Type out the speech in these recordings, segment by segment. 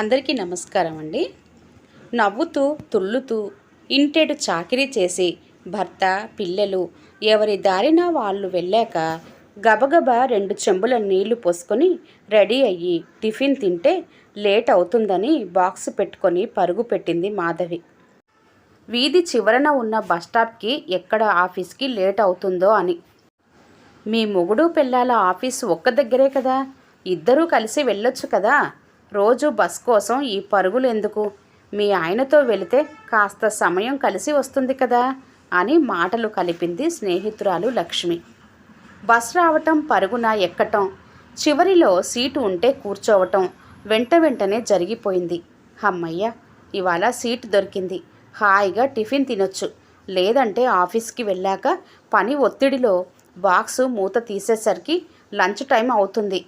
అందరికీ నమస్కారం అండి. నవ్వుతూ తుళ్ళుతూ ఇంటేడు చాకిరీ చేసి భర్త పిల్లలు ఎవరి దారిన వాళ్ళు వెళ్ళాక గబగబా రెండు చెంబుల నీళ్ళు పోసుకొని రెడీ అయ్యి టిఫిన్ తింటే లేట్ అవుతుందని బాక్స్ పెట్టుకొని పరుగు పెట్టింది మాధవి. వీధి చివరన ఉన్న బస్టాప్కి ఎక్కడ ఆఫీస్కి లేట్ అవుతుందో అని. మీ మొగుడు పిల్లల ఆఫీస్ ఒక్క దగ్గరే కదా? ఇద్దరూ కలిసి వెళ్ళొచ్చు కదా? రోజు బస్ కోసం ఈ పరుగులు ఎందుకు? మీ ఆయనతో వెళితే కాస్త సమయం కలిసి వస్తుంది కదా? అని మాటలు కలిపింది స్నేహితురాలు లక్ష్మి. బస్ రావటం పరుగున ఎక్కటం చివరిలో సీటు ఉంటే కూర్చోవటం వెంట వెంటనే జరిగిపోయింది. అమ్మయ్య ఇవాళ సీటు దొరికింది. హాయిగా టిఫిన్ తినొచ్చు. లేదంటే ఆఫీస్కి వెళ్ళాక పని ఒత్తిడిలో బాక్సు మూత తీసేసరికి లంచ్ టైం అవుతుంది.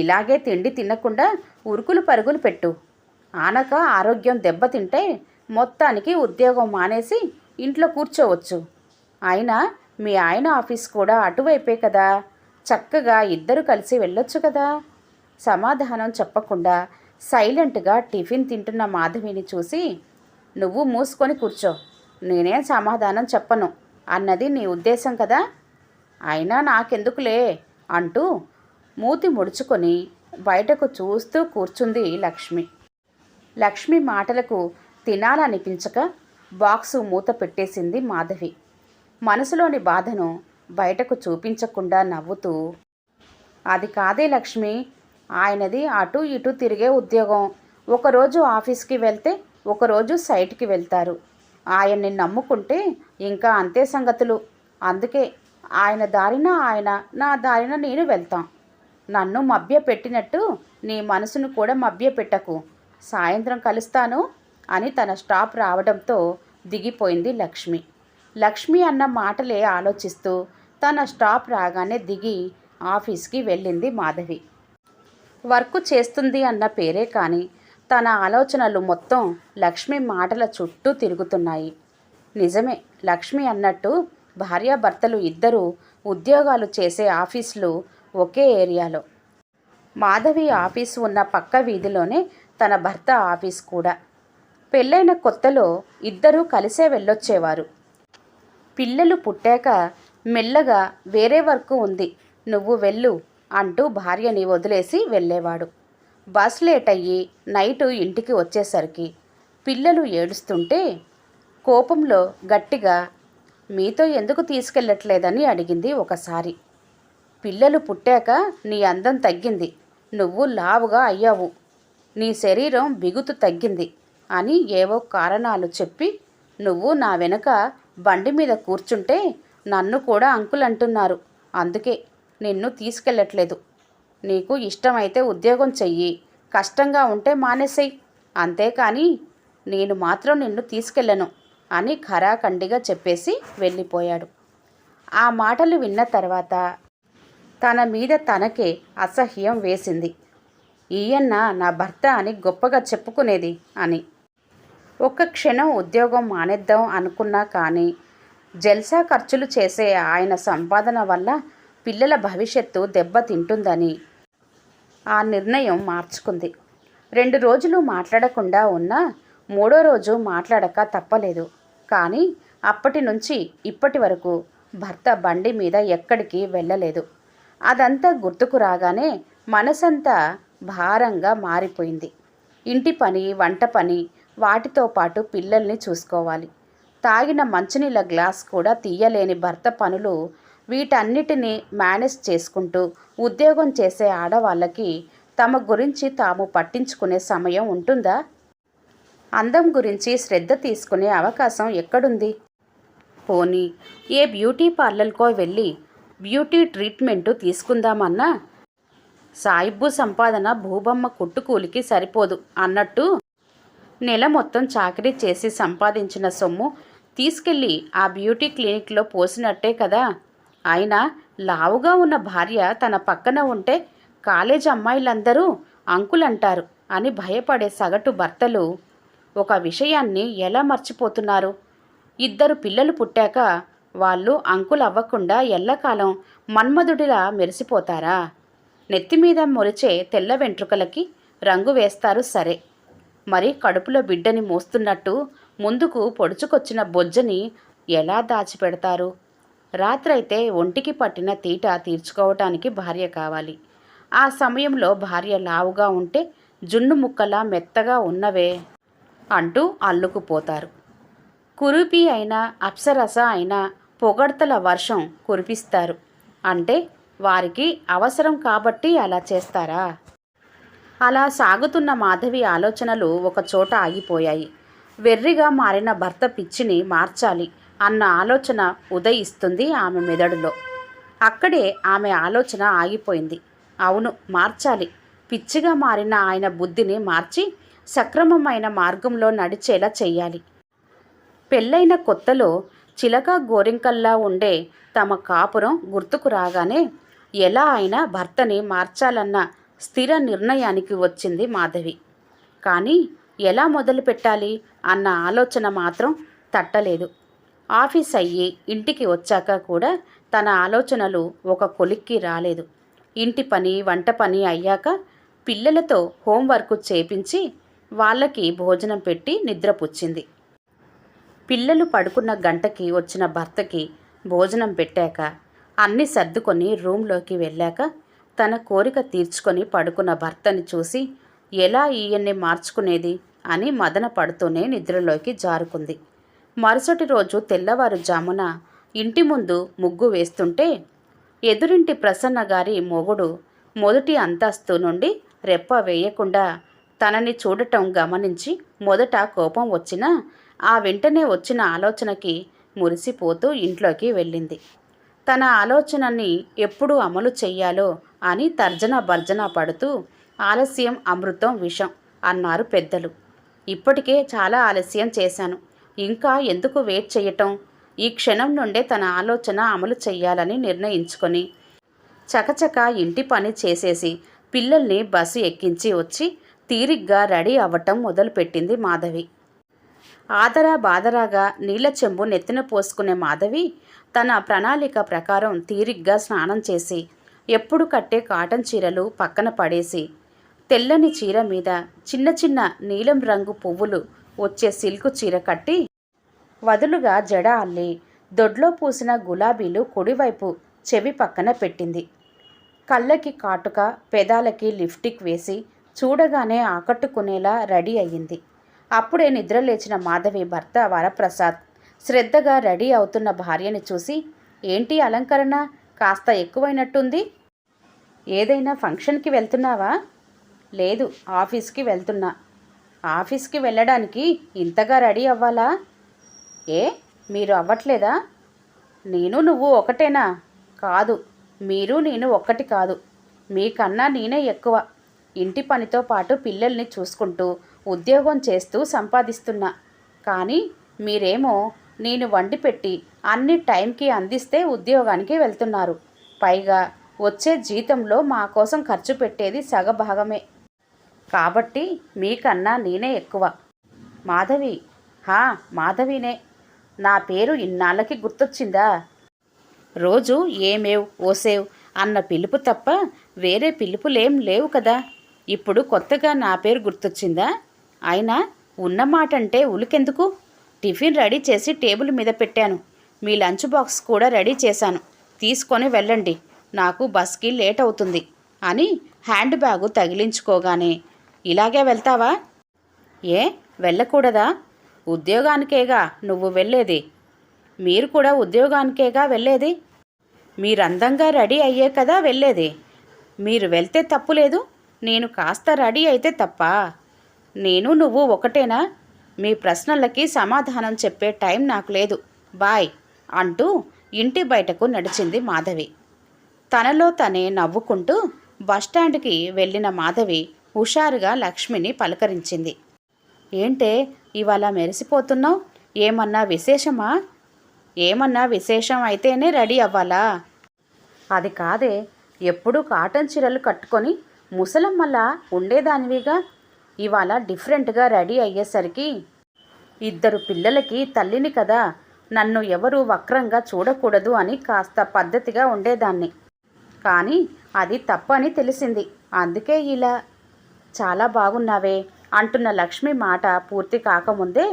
ఇలాగే తిండి తినకుండా ఉరుకులు పరుగులు పెట్టు. ఆనక ఆరోగ్యం దెబ్బతింటే మొత్తానికి ఉద్యోగం మానేసి ఇంట్లో కూర్చోవచ్చు. అయినా మీ ఆయన ఆఫీస్ కూడా అటువైపే కదా. చక్కగా ఇద్దరు కలిసి వెళ్ళొచ్చు కదా. సమాధానం చెప్పకుండా సైలెంట్గా టిఫిన్ తింటున్న మాధవిని చూసి నువ్వు మూసుకొని కూర్చో. నేనేం సమాధానం చెప్పను. అన్నది నీ ఉద్దేశం కదా. అయినా నాకెందుకులే అంటూ మూతి ముడుచుకొని బయటకు చూస్తూ కూర్చుంది లక్ష్మి. లక్ష్మి మాటలకు తినాలనిపించక బాక్సు మూత పెట్టేసింది మాధవి. మనసులోని బాధను బయటకు చూపించకుండా నవ్వుతూ అది కాదే లక్ష్మి ఆయనది అటు ఇటు తిరిగే ఉద్యోగం. ఒకరోజు ఆఫీస్కి వెళ్తే ఒకరోజు సైట్కి వెళ్తారు. ఆయన్ని నమ్ముకుంటే ఇంకా అంతే సంగతులు. అందుకే ఆయన దారిన ఆయన నా దారిన నేను వెళ్తాం. నన్ను మభ్యపెట్టినట్టు నీ మనసును కూడా మభ్యపెట్టకు. సాయంత్రం కలుస్తాను అని తన స్టాప్ రావడంతో దిగిపోయింది లక్ష్మి. లక్ష్మి అన్న మాటలే ఆలోచిస్తూ తన స్టాప్ రాగానే దిగి ఆఫీస్కి వెళ్ళింది మాధవి. వర్క్ చేస్తుంది అన్న పేరే కానీ తన ఆలోచనలు మొత్తం లక్ష్మి మాటల చుట్టూ తిరుగుతున్నాయి. నిజమే లక్ష్మి అన్నట్టు భార్యాభర్తలు ఇద్దరూ ఉద్యోగాలు చేసే ఆఫీసులు ఒకే ఏరియాలో. మాధవి ఆఫీస్ ఉన్న పక్క వీధిలోనే తన భర్త ఆఫీస్ కూడా. పెళ్ళైన కొత్తలో ఇద్దరూ కలిసే వెళ్ళొచ్చేవారు. పిల్లలు పుట్టాక మెల్లగా వేరే వర్క్ ఉంది నువ్వు వెళ్ళు అంటూ భార్యని వదిలేసి వెళ్ళేవాడు. బస్ లేట్ అయ్యి నైటు ఇంటికి వచ్చేసరికి పిల్లలు ఏడుస్తుంటే కోపంలో గట్టిగా మీతో ఎందుకు తీసుకెళ్ళట్లేదని? అడిగింది ఒకసారి. పిల్లలు పుట్టాక నీ అందం తగ్గింది. నువ్వు లావుగా అయ్యావు. నీ శరీరం బిగుతు తగ్గింది అని ఏవో కారణాలు చెప్పి నువ్వు నా వెనుక బండి మీద కూర్చుంటే నన్ను కూడా అంకుల్ అంటున్నారు అందుకే నిన్ను తీసుకెళ్ళట్లేదు నీకు ఇష్టమైతే ఉద్యోగం చెయ్యి. కష్టంగా ఉంటే మానేసేయ్. అంతేకాని నేను మాత్రం నిన్ను తీసుకెళ్ళను అని ఖరాఖండిగా చెప్పేసి వెళ్ళిపోయాడు. ఆ మాటలు విన్న తర్వాత తన మీద తనకే అసహ్యం వేసింది. ఈయన్న నా భర్త అని గొప్పగా చెప్పుకునేది అని. ఒక్క క్షణం ఉద్యోగం మానేద్దాం అనుకున్నా కానీ జల్సా ఖర్చులు చేసే ఆయన సంపాదన వల్ల పిల్లల భవిష్యత్తు దెబ్బతింటుందని ఆ నిర్ణయం మార్చుకుంది. రెండు రోజులు మాట్లాడకుండా ఉన్నా మూడో రోజు మాట్లాడక తప్పలేదు. కానీ అప్పటి నుంచి ఇప్పటి వరకు భర్త బండి మీద ఎక్కడికి వెళ్ళలేదు. అదంతా గుర్తుకు రాగానే మనసంతా భారంగా మారిపోయింది. ఇంటి పని వంట పని వాటితో పాటు పిల్లల్ని చూసుకోవాలి. తాగిన మంచినీళ్ళ గ్లాస్ కూడా తీయలేని భర్త పనులు వీటన్నిటినీ మేనేజ్ చేసుకుంటూ ఉద్యోగం చేసే ఆడవాళ్ళకి తమ గురించి తాము పట్టించుకునే సమయం ఉంటుందా? అందం గురించి శ్రద్ధ తీసుకునే అవకాశం ఎక్కడుంది? పోనీ ఏ బ్యూటీ పార్లర్కో వెళ్ళి బ్యూటీ ట్రీట్మెంటు తీసుకుందామన్నా సాయిబ్బు సంపాదన భూబమ్మ కుట్టుకూలికి సరిపోదు అన్నట్టు నెల మొత్తం చాకరీ చేసి సంపాదించిన సొమ్ము తీసుకెళ్ళి ఆ బ్యూటీ క్లినిక్లో పోసినట్టే కదా. అయినా లావుగా ఉన్న భార్య తన పక్కన ఉంటే కాలేజ్ అమ్మాయిలందరూ అంకుల్ అంటారు అని భయపడే సగటు భర్తలు ఒక విషయాన్ని ఎలా మర్చిపోతున్నారు? ఇద్దరు పిల్లలు పుట్టాక వాళ్ళు అంకుల్ అవ్వకుండా ఎల్లకాలం మన్మధుడిలా మెరిసిపోతారా? నెత్తిమీద మొరిచే తెల్ల వెంట్రుకలకి రంగు వేస్తారు సరే. మరి కడుపులో బిడ్డని మోస్తున్నట్టు ముందుకు పొడుచుకొచ్చిన బొజ్జని ఎలా దాచిపెడతారు? రాత్రైతే ఒంటికి పట్టిన తీట తీర్చుకోవటానికి భార్య కావాలి. ఆ సమయంలో భార్య లావుగా ఉంటే జున్ను ముక్కలా మెత్తగా ఉన్నవే అంటూ అల్లుకుపోతారు. కురుపి అయినా అప్సరస అయినా పొగడ్తల వర్షం కురిపిస్తారు. అంటే వారికి అవసరం కాబట్టి అలా చేస్తారా? అలా సాగుతున్న మాధవి ఆలోచనలు ఒక చోట ఆగిపోయాయి. వెర్రిగా మారిన భర్త పిచ్చిని మార్చాలి అన్న ఆలోచన ఉదయిస్తుంది ఆమె మెదడులో. అక్కడే ఆమె ఆలోచన ఆగిపోయింది. అవును మార్చాలి. పిచ్చిగా మారిన ఆయన బుద్ధిని మార్చి సక్రమమైన మార్గంలో నడిచేలా చెయ్యాలి. పెళ్ళైన కొత్తలో చిలక గోరింకల్లా ఉండే తమ కాపురం గుర్తుకు రాగానే ఎలా అయినా భర్తని మార్చాలన్న స్థిర నిర్ణయానికి వచ్చింది మాధవి. కానీ ఎలా మొదలు పెట్టాలి అన్న ఆలోచన మాత్రం తట్టలేదు. ఆఫీస్ అయ్యి ఇంటికి వచ్చాక కూడా తన ఆలోచనలు ఒక కొలిక్కి రాలేదు. ఇంటి పని వంట పని అయ్యాక పిల్లలతో హోంవర్క్ చేపించి వాళ్ళకి భోజనం పెట్టి నిద్రపుచ్చింది. పిల్లలు పడుకున్న గంటకి వచ్చిన భర్తకి భోజనం పెట్టాక అన్ని సర్దుకొని రూంలోకి వెళ్ళాక తన కోరిక తీర్చుకొని పడుకున్న భర్తని చూసి ఎలా ఈయన్ని మార్చుకునేది? అని మదన పడుతూనే నిద్రలోకి జారుకుంది. మరుసటి రోజు తెల్లవారుజామున ఇంటి ముందు ముగ్గు వేస్తుంటే ఎదురింటి ప్రసన్న గారి మొగుడు మొదటి అంతస్తు నుండి రెప్ప వేయకుండా తనని చూడటం గమనించి మొదట కోపం వచ్చినా ఆ వెంటనే వచ్చిన ఆలోచనకి మురిసిపోతూ ఇంట్లోకి వెళ్ళింది. తన ఆలోచనని ఎప్పుడు అమలు చెయ్యాలో అని తర్జన భర్జన పడుతూ ఆలస్యం అమృతం విషం అన్నారు పెద్దలు. ఇప్పటికే చాలా ఆలస్యం చేశాను. ఇంకా ఎందుకు వెయిట్ చేయటం ఈ క్షణం నుండే తన ఆలోచన అమలు చెయ్యాలని నిర్ణయించుకొని చకచక ఇంటి పని చేసేసి పిల్లల్ని బస్సు ఎక్కించి వచ్చి తీరిగ్గా రెడీ అవ్వటం మొదలుపెట్టింది మాధవి. ఆదరా బాదరాగా నీళ్ళ చెంబు నెత్తిన పోసుకునే మాధవి తన ప్రణాళిక ప్రకారం తీరిగ్గా స్నానం చేసి ఎప్పుడు కట్టే కాటన్ చీరలు పక్కన పడేసి తెల్లని చీర మీద చిన్న చిన్న నీలం రంగు పువ్వులు వచ్చే సిల్కు చీర కట్టి వదులుగా జడ అల్లి దొడ్లో పూసిన గులాబీలు కుడివైపు చెవి పక్కన పెట్టింది. కళ్ళకి కాటుక పెదాలకి లిప్టిక్ వేసి చూడగానే ఆకట్టుకునేలా రెడీ అయ్యింది. అప్పుడే నిద్ర లేచిన మాధవి భర్త వరప్రసాద్ శ్రద్ధగా రెడీ అవుతున్న భార్యని చూసి ఏంటి అలంకరణ? కాస్త ఎక్కువైనట్టుంది. ఏదైనా ఫంక్షన్కి వెళ్తున్నావా? లేదు ఆఫీస్కి వెళ్తున్నా. ఆఫీస్కి వెళ్ళడానికి ఇంతగా రెడీ అవ్వాలా? ఏ? మీరు అవ్వట్లేదా? నేను నువ్వు ఒకటేనా? కాదు మీరు నేను ఒక్కటి కాదు. మీకన్నా నేనే ఎక్కువ. ఇంటి పనితో పాటు పిల్లల్ని చూసుకుంటూ ఉద్యోగం చేస్తూ సంపాదిస్తున్నా. కానీ మీరేమో నేను వండి పెట్టి అన్ని టైంకి అందిస్తే ఉద్యోగానికి వెళ్తున్నారు. పైగా వచ్చే జీతంలో మా కోసం ఖర్చు పెట్టేది సగభాగమే. కాబట్టి మీకన్నా నేనే ఎక్కువ. మాధవి హా మాధవినే. నా పేరు ఇన్నాళ్ళకి గుర్తొచ్చిందా? రోజు ఏమేవ్ ఓసేవ్ అన్న పిలుపు తప్ప వేరే పిలుపులేం లేవు కదా. ఇప్పుడు కొత్తగా నా పేరు గుర్తొచ్చిందా? అయినా ఉన్న మాట అంటే ఉలికెందుకు? టిఫిన్ రెడీ చేసి టేబుల్ మీద పెట్టాను. మీ లంచ్ బాక్స్ కూడా రెడీ చేశాను. తీసుకొని వెళ్ళండి. నాకు బస్కి లేట్ అవుతుంది అని హ్యాండ్ బ్యాగు తగిలించుకోగానే ఇలాగే వెళ్తావా? ఏ వెళ్ళకూడదా? ఉద్యోగానికేగా నువ్వు వెళ్ళేది? మీరు కూడా ఉద్యోగానికేగా వెళ్ళేది? మీరందంగా రెడీ అయ్యే కదా వెళ్ళేది? మీరు వెళ్తే తప్పులేదు? నేను కాస్త రెడీ అయితే తప్ప? నేను నువ్వు ఒకటేనా? మీ ప్రశ్నలకి సమాధానం చెప్పే టైం నాకు లేదు. బాయ్ అంటూ ఇంటి బయటకు నడిచింది మాధవి. తనలో తనే నవ్వుకుంటూ బస్టాండ్కి వెళ్ళిన మాధవి హుషారుగా లక్ష్మిని పలకరించింది. ఏంటే ఇవాళ మెరిసిపోతున్నావు? ఏమన్నా విశేషమా? ఏమన్నా విశేషం అయితేనే రెడీ అవ్వాలా? అది కాదే ఎప్పుడు కాటన్ చీరలు కట్టుకొని ముసలమ్మలా ఉండేదానివిగా ఇవాళ డిఫరెంట్గా రెడీ అయ్యేసరికి ఇద్దరు పిల్లలకి తల్లిని కదా నన్ను ఎవరు వక్రంగా చూడకూడదు అని కాస్త పద్ధతిగా ఉండేదాన్ని. కానీ అది తప్పని తెలిసింది. అందుకే ఇలా చాలా బాగున్నావే అంటున్న లక్ష్మి మాట పూర్తి కాకముందే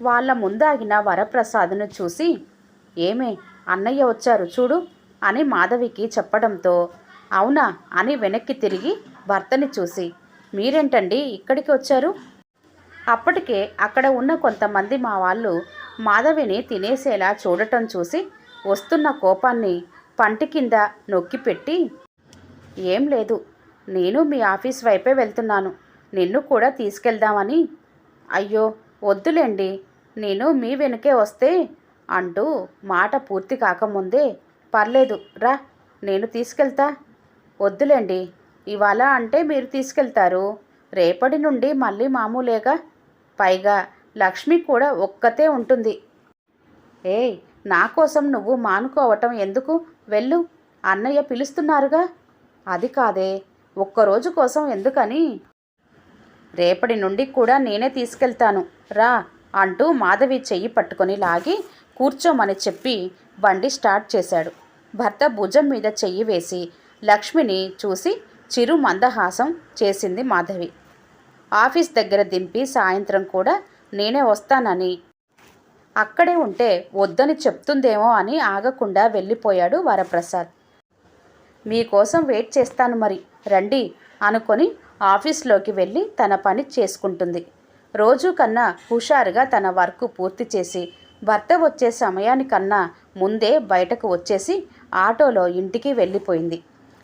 వాళ్ళ ముందాగిన వరప్రసాద్ను చూసి ఏమే అన్నయ్య వచ్చారు చూడు అని మాధవికి చెప్పడంతో అవునా అని వెనక్కి తిరిగి భర్తని చూసి మీరేంటండి ఇక్కడికి వచ్చారు? అప్పటికే అక్కడ ఉన్న కొంతమంది మా వాళ్ళు మాధవిని తినేసేలా చూడటం చూసి వస్తున్న కోపాన్ని పంటి కింద నొక్కిపెట్టి ఏం లేదు నేను మీ ఆఫీస్ వైపే వెళ్తున్నాను. నిన్ను కూడా తీసుకెళ్దామని. అయ్యో వద్దులేండి నేను మీ వెనుకే వస్తే అంటూ మాట పూర్తి కాకముందే పర్లేదు రా నేను తీసుకెళ్తా. వద్దులేండి ఇవాళ అంటే మీరు తీసుకెళ్తారు. రేపటి నుండి మళ్ళీ మామూలేగా పైగా లక్ష్మి కూడా ఒక్కతే ఉంటుంది. ఏయ్ నా కోసం నువ్వు మానుకోవటం ఎందుకు? వెళ్ళు అన్నయ్య పిలుస్తున్నారుగా. అది కాదే ఒక్కరోజు కోసం ఎందుకని? రేపటి నుండి కూడా నేనే తీసుకెళ్తాను. రా అంటూ మాధవి చెయ్యి పట్టుకొని లాగి కూర్చోమని చెప్పి బండి స్టార్ట్ చేశాడు. భర్త భుజం మీద చెయ్యి వేసి లక్ష్మిని చూసి చిరు మందహాసం చేసింది మాధవి. ఆఫీస్ దగ్గర దింపి సాయంత్రం కూడా నేనే వస్తానని. అక్కడే ఉంటే వద్దని చెప్తుందేమో అని ఆగకుండా వెళ్ళిపోయాడు వరప్రసాద్. మీకోసం వెయిట్ చేస్తాను మరి రండి అనుకొని ఆఫీస్లోకి వెళ్ళి తన పని చేసుకుంటుంది. రోజు కన్నా హుషారుగా తన వర్క్ పూర్తి చేసి భర్త వచ్చే సమయానికన్నా ముందే బయటకు వచ్చేసి ఆటోలో ఇంటికి వెళ్ళిపోయింది.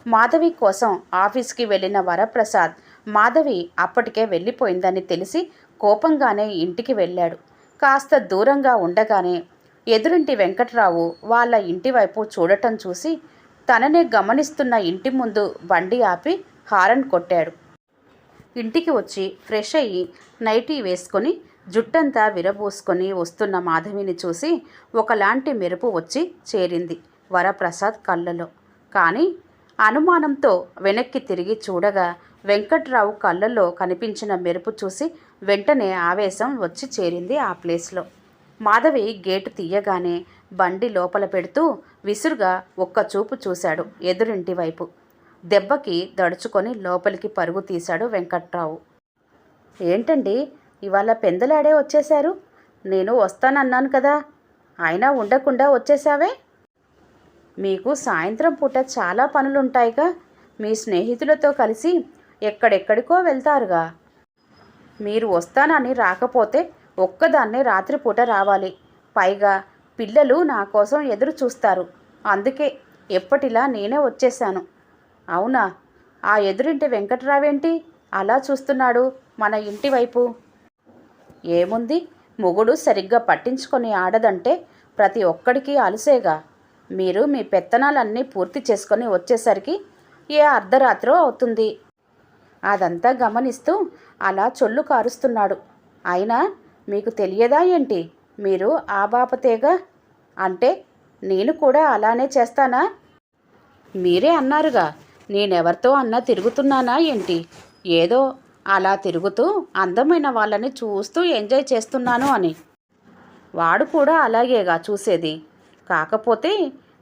మాధవి కోసం ఆఫీస్కి వెళ్ళిన వరప్రసాద్ మాధవి అప్పటికే వెళ్ళిపోయిందని తెలిసి కోపంగానే ఇంటికి వెళ్ళాడు. కాస్త దూరంగా ఉండగానే ఎదురింటి వెంకట్రావు వాళ్ళ ఇంటి వైపు చూడటం చూసి తననే గమనిస్తున్న ఇంటి ముందు బండి ఆపి హారన్ కొట్టాడు. ఇంటికి వచ్చి ఫ్రెష్ అయ్యి నైటీ వేసుకొని జుట్టంతా విరబూసుకొని వస్తున్న మాధవిని చూసి ఒకలాంటి మెరుపు వచ్చి చేరింది వరప్రసాద్ కళ్ళలో. కానీ అనుమానంతో వెనక్కి తిరిగి చూడగా వెంకట్రావు కళ్ళల్లో కనిపించిన మెరుపు చూసి వెంటనే ఆవేశం వచ్చి చేరింది ఆ ప్లేస్లో. మాధవి గేటు తీయగానే బండి లోపల పెడుతూ విసురుగా ఒక్క చూపు చూశాడు ఎదురింటి వైపు. దెబ్బకి దడుచుకొని లోపలికి పరుగు తీశాడు వెంకట్రావు. ఏంటండి? ఇవాళ పెందలాడే వచ్చేశారు? నేను వస్తానన్నాను కదా. అయినా ఉండకుండా వచ్చేసావే మీకు సాయంత్రం పూట చాలా పనులుంటాయిగా. మీ స్నేహితులతో కలిసి ఎక్కడెక్కడికో వెళ్తారుగా. మీరు వస్తానని రాకపోతే ఒక్కదాన్నే రాత్రిపూట రావాలి. పైగా పిల్లలు నా కోసం ఎదురు చూస్తారు. అందుకే ఎప్పటిలా నేనే వచ్చేశాను. అవునా? ఆ ఎదురింటి వెంకట్రావేంటి? అలా చూస్తున్నాడు మన ఇంటి వైపు. ఏముంది? మొగుడు సరిగ్గా పట్టించుకొని ఆడదంటే ప్రతి ఒక్కడికి అలసేగా. మీరు మీ పెత్తనాలన్నీ పూర్తి చేసుకొని వచ్చేసరికి ఏ అర్ధరాత్రో అవుతుంది. అదంతా గమనిస్తూ అలా చొల్లు కారుస్తున్నాడు. అయినా మీకు తెలియదా ఏంటి? మీరు ఆ బాపతేగా? అంటే నేను కూడా అలానే చేస్తానా? మీరే అన్నారుగా నేనెవరితో అన్నా తిరుగుతున్నానా ఏంటి? ఏదో అలా తిరుగుతూ అందమైన వాళ్ళని చూస్తూ ఎంజాయ్ చేస్తున్నాను అని. వాడు కూడా అలాగేగా చూసేది. కాకపోతే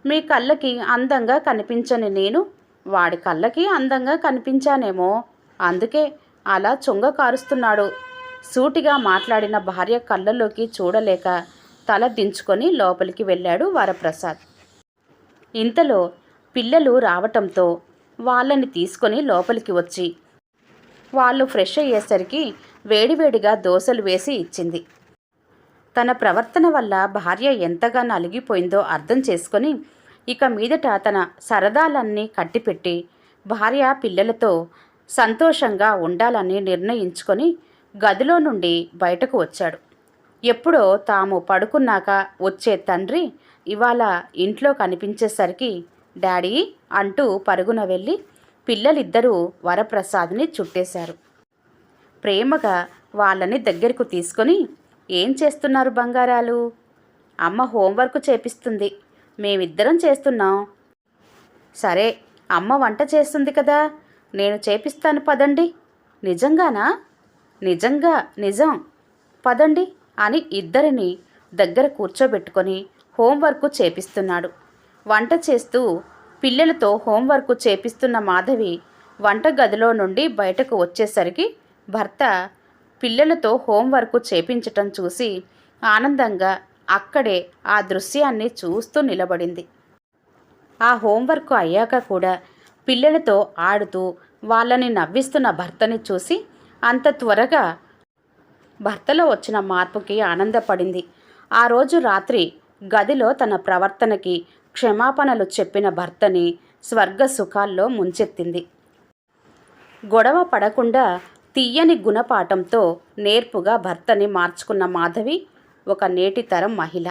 మీ కళ్ళకి అందంగా కనిపించని నేను వాడి కళ్ళకి అందంగా కనిపించానేమో. అందుకే అలా చొంగ కారుస్తున్నాడు. సూటిగా మాట్లాడిన భార్య కళ్ళలోకి చూడలేక తల దించుకొని లోపలికి వెళ్ళాడు వరప్రసాద్. ఇంతలో పిల్లలు రావటంతో వాళ్ళని తీసుకొని లోపలికి వచ్చి వాళ్ళు ఫ్రెష్ అయ్యేసరికి వేడివేడిగా దోశలు వేసి ఇచ్చింది. తన ప్రవర్తన వల్ల భార్య ఎంతగా నలిగిపోయిందో అర్థం చేసుకొని ఇక మీదట తన సరదాలన్నీ కట్టిపెట్టి భార్య పిల్లలతో సంతోషంగా ఉండాలని నిర్ణయించుకొని గదిలో నుండి బయటకు వచ్చాడు. ఎప్పుడో తాము పడుకున్నాక వచ్చే తండ్రి ఇవాళ ఇంట్లో కనిపించేసరికి డాడీ అంటూ పరుగున వెళ్ళి పిల్లలిద్దరూ వరప్రసాద్ని చుట్టేశారు. ప్రేమగా వాళ్ళని దగ్గరకు తీసుకొని ఏం చేస్తున్నారు బంగారాలు? అమ్మ హోంవర్క్ చేపిస్తుంది. మేమిద్దరం చేస్తున్నాం. సరే అమ్మ వంట చేస్తుంది కదా. నేను చేపిస్తాను పదండి. నిజంగానా? నిజంగా నిజం. పదండి అని ఇద్దరిని దగ్గర కూర్చోబెట్టుకొని హోంవర్క్ చేపిస్తున్నాడు. వంట చేస్తూ పిల్లలతో హోంవర్క్ చేపిస్తున్న మాధవి వంటగదిలో నుండి బయటకు వచ్చేసరికి భర్త పిల్లలతో హోంవర్క్ చేపించటం చూసి ఆనందంగా అక్కడే ఆ దృశ్యాన్ని చూస్తూ నిలబడింది. ఆ హోంవర్క్ అయ్యాక కూడా పిల్లలతో ఆడుతూ వాళ్ళని నవ్విస్తున్న భర్తని చూసి అంత త్వరగా భర్తలో వచ్చిన మార్పుకి ఆనందపడింది. ఆ రోజు రాత్రి గదిలో తన ప్రవర్తనకి క్షమాపణలు చెప్పిన భర్తని స్వర్గ సుఖాల్లో ముంచెత్తింది. గొడవ పడకుండా తీయని గుణపాఠంతో నేర్పుగా భర్తని మార్చుకున్న మాధవి ఒక నేటి తరం మహిళ.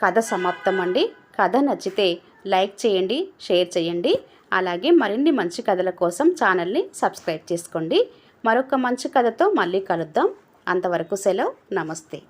కథ సమాప్తం అండి కథ నచ్చితే లైక్ చేయండి షేర్ చేయండి. అలాగే మరిన్ని మంచి కథల కోసం ఛానల్ని సబ్స్క్రైబ్ చేసుకోండి. మరొక మంచి కథతో మళ్ళీ కలుద్దాం. అంతవరకు సెలవు. నమస్తే.